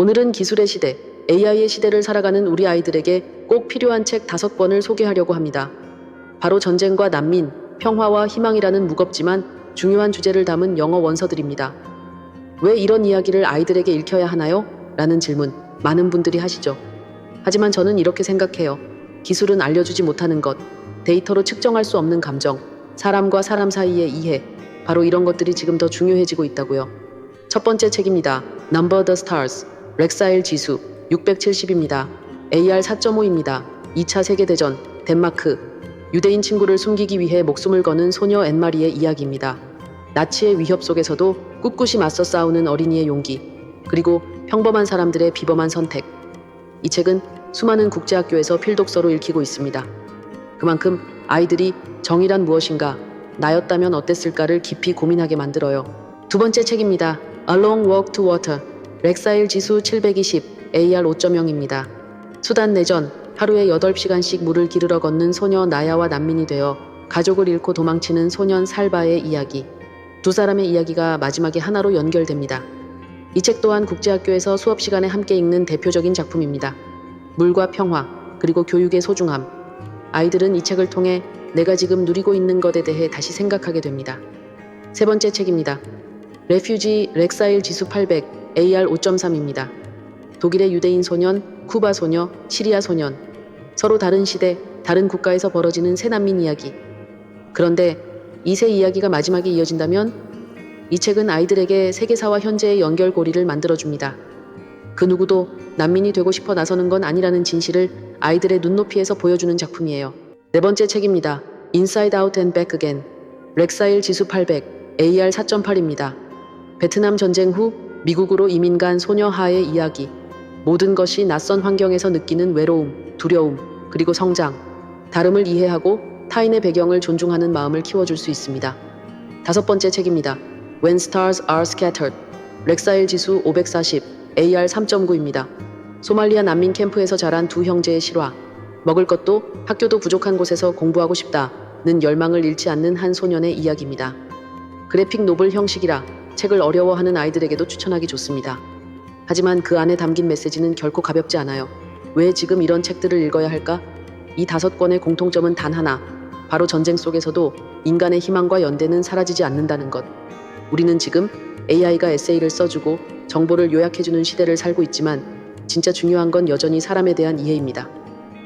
오늘은 기술의 시대, AI의 시대를 살아가는 우리 아이들에게 꼭 필요한 책 다섯 권을 소개하려고 합니다. 바로 전쟁과 난민, 평화와 희망이라는 무겁지만 중요한 주제를 담은 영어 원서들입니다. 왜 이런 이야기를 아이들에게 읽혀야 하나요? 라는 질문 많은 분들이 하시죠. 하지만 저는 이렇게 생각해요. 기술은 알려주지 못하는 것, 데이터로 측정할 수 없는 감정, 사람과 사람 사이의 이해, 바로 이런 것들이 지금 더 중요해지고 있다고요. 첫 번째 책입니다. Number the Stars. 렉사일 지수 670입니다. AR 4.5입니다. 2차 세계대전 덴마크 유대인 친구를 숨기기 위해 목숨을 거는 소녀 앤마리의 이야기입니다. 나치의 위협 속에서도 꿋꿋이 맞서 싸우는 어린이의 용기 그리고 평범한 사람들의 비범한 선택 이 책은 수많은 국제학교에서 필독서로 읽히고 있습니다. 그만큼 아이들이 정의란 무엇인가, 나였다면 어땠을까를 깊이 고민하게 만들어요. 두 번째 책입니다. A Long Walk to Water. 렉사일 지수 720, AR 5.0입니다. 수단 내전, 하루에 8시간씩 물을 기르러 걷는 소녀 나야와 난민이 되어 가족을 잃고 도망치는 소년 살바의 이야기. 두 사람의 이야기가 마지막에 하나로 연결됩니다. 이 책 또한 국제학교에서 수업 시간에 함께 읽는 대표적인 작품입니다. 물과 평화, 그리고 교육의 소중함. 아이들은 이 책을 통해 내가 지금 누리고 있는 것에 대해 다시 생각하게 됩니다. 세 번째 책입니다. 레퓨지 렉사일 지수 800 AR 5.3입니다. 독일의 유대인 소년, 쿠바 소녀, 시리아 소년. 서로 다른 시대, 다른 국가에서 벌어지는 새 난민 이야기. 그런데 이세 이야기가 마지막에 이어진다면 이 책은 아이들에게 세계사와 현재의 연결고리를 만들어줍니다. 그 누구도 난민이 되고 싶어 나서는 건 아니라는 진실을 아이들의 눈높이에서 보여주는 작품이에요. 네 번째 책입니다. Inside Out and Back Again. 렉사일 지수 800, AR 4.8입니다. 베트남 전쟁 후 미국으로 이민 간 소녀 하의 이야기. 모든 것이 낯선 환경에서 느끼는 외로움, 두려움, 그리고 성장. 다름을 이해하고 타인의 배경을 존중하는 마음을 키워줄 수 있습니다. 다섯 번째 책입니다. When Stars Are Scattered. 렉사일 지수 540, AR 3.9입니다. 소말리아 난민 캠프에서 자란 두 형제의 실화. 먹을 것도 학교도 부족한 곳에서 공부하고 싶다는 열망을 잃지 않는 한 소년의 이야기입니다. 그래픽 노블 형식이라 책을 어려워하는 아이들에게도 추천하기 좋습니다. 하지만 그 안에 담긴 메시지는 결코 가볍지 않아요. 왜 지금 이런 책들을 읽어야 할까? 이 다섯 권의 공통점은 단 하나. 바로 전쟁 속에서도 인간의 희망과 연대는 사라지지 않는다는 것. 우리는 지금 AI가 에세이를 써주고 정보를 요약해주는 시대를 살고 있지만 진짜 중요한 건 여전히 사람에 대한 이해입니다.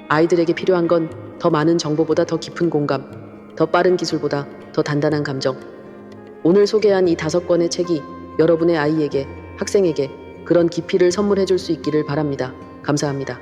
아이들에게 필요한 건 더 많은 정보보다 더 깊은 공감, 더 빠른 기술보다 더 단단한 감정. 오늘 소개한 이 다섯 권의 책이 여러분의 아이에게, 학생에게 그런 깊이를 선물해 줄 수 있기를 바랍니다. 감사합니다.